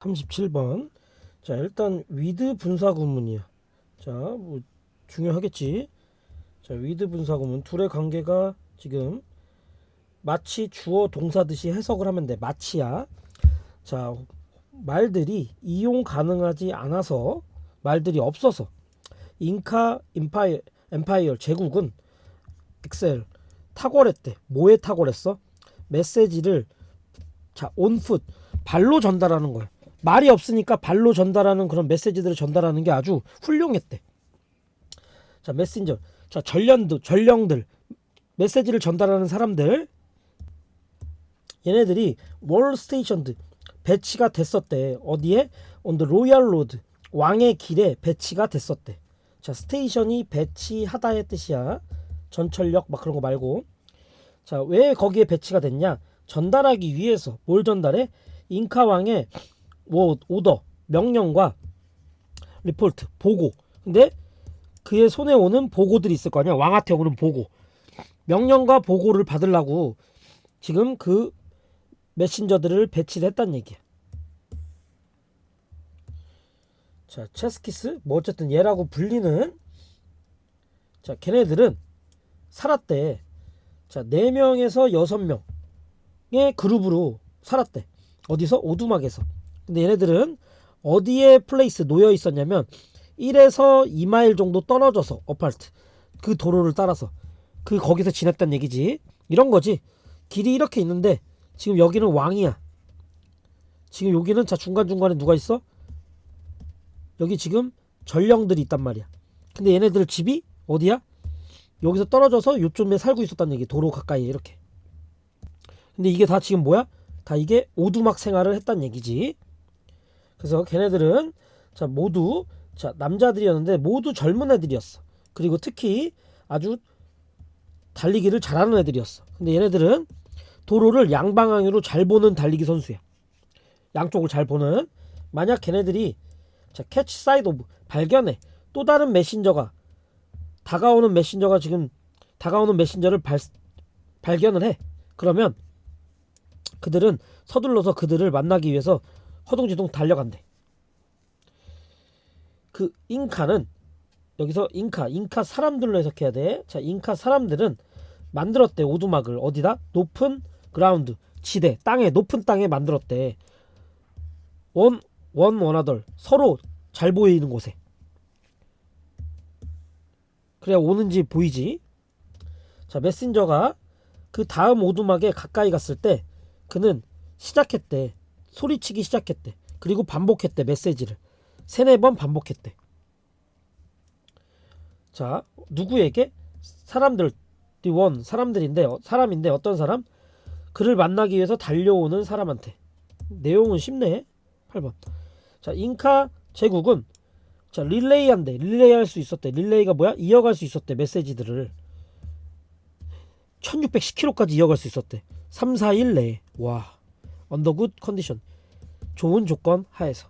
37번. 자, 일단 위드 분사 구문이야. 자, 뭐 중요하겠지. 자, 위드 분사 구문 둘의 관계가 지금 마치 주어 동사듯이 해석을 하면 돼. 마치야. 자, 말들이 이용 가능하지 않아서 말들이 없어서 잉카 임파이 엠파이어 제국은 엑셀 탁월했대. 뭐에 탁월했어? 메시지를 자, 온풋 발로 전달하는 거야. 말이 없으니까 발로 전달하는 그런 메시지들을 전달하는 게 아주 훌륭했대. 자, 메신저. 자, 전련들, 전령들. 메시지를 전달하는 사람들. 얘네들이 월 스테이션드 배치가 됐었대. 어디에? on royal road. 왕의 길에 배치가 됐었대. 자, 스테이션이 배치하다의 뜻이야. 전철역 막 그런 거 말고. 자, 왜 거기에 배치가 됐냐? 전달하기 위해서 뭘 전달해? 잉카 왕의 뭐 오더, 명령과 리포트, 보고. 근데 그의 손에 오는 보고들이 있을 거 아니야. 왕한테 오는 보고. 명령과 보고를 받으려고 지금 그 메신저들을 배치를 했단 얘기야. 자, 체스키스 뭐 어쨌든 얘라고 불리는 자, 걔네들은 살았대. 자, 4명에서 6명의 그룹으로 살았대. 어디서? 오두막에서. 근데 얘네들은 어디에 플레이스 놓여 있었냐면 1에서 2마일 정도 떨어져서 어파트 그 도로를 따라서 그 거기서 지냈단 얘기지. 이런 거지. 길이 이렇게 있는데 지금 여기는 왕이야. 지금 여기는 자 중간중간에 누가 있어? 여기 지금 전령들이 있단 말이야. 근데 얘네들 집이 어디야? 여기서 떨어져서 요쯤에 살고 있었단 얘기. 도로 가까이에 이렇게. 근데 이게 다 지금 뭐야? 다 이게 오두막 생활을 했단 얘기지. 그래서 걔네들은 자 모두 자 남자들이었는데 모두 젊은 애들이었어. 그리고 특히 아주 달리기를 잘하는 애들이었어. 근데 얘네들은 도로를 양방향으로 잘 보는 달리기 선수야. 양쪽을 잘 보는. 만약 걔네들이 자 캐치 사이드 오브 발견해 또 다른 메신저가 다가오는 메신저가 지금 다가오는 메신저를 발, 발견을 해. 그러면 그들은 서둘러서 그들을 만나기 위해서 허둥지둥 달려간대. 그 잉카는 여기서 잉카, 잉카 사람들로 해석해야 돼. 자, 잉카 사람들은 만들었대 오두막을 어디다? 높은 그라운드, 지대, 땅에 높은 땅에 만들었대. 원, 원 원하덜 서로 잘 보이는 곳에. 그래야 오는지 보이지. 자, 메신저가 그 다음 오두막에 가까이 갔을 때 그는 시작했대. 소리치기 시작했대. 그리고 반복했대. 메시지를. 세네 번 반복했대. 자, 누구에게? 사람들, 원, 사람들인데, 어, 사람인데 어떤 사람? 그를 만나기 위해서 달려오는 사람한테. 내용은 쉽네. 8번. 자, 잉카 제국은 자, 릴레이 한대. 릴레이 할 수 있었대. 릴레이가 뭐야? 이어갈 수 있었대. 메시지들을. 1610km까지 이어갈 수 있었대. 3, 4일 내에. 와. 언더 굿 컨디션. 좋은 조건 하에서.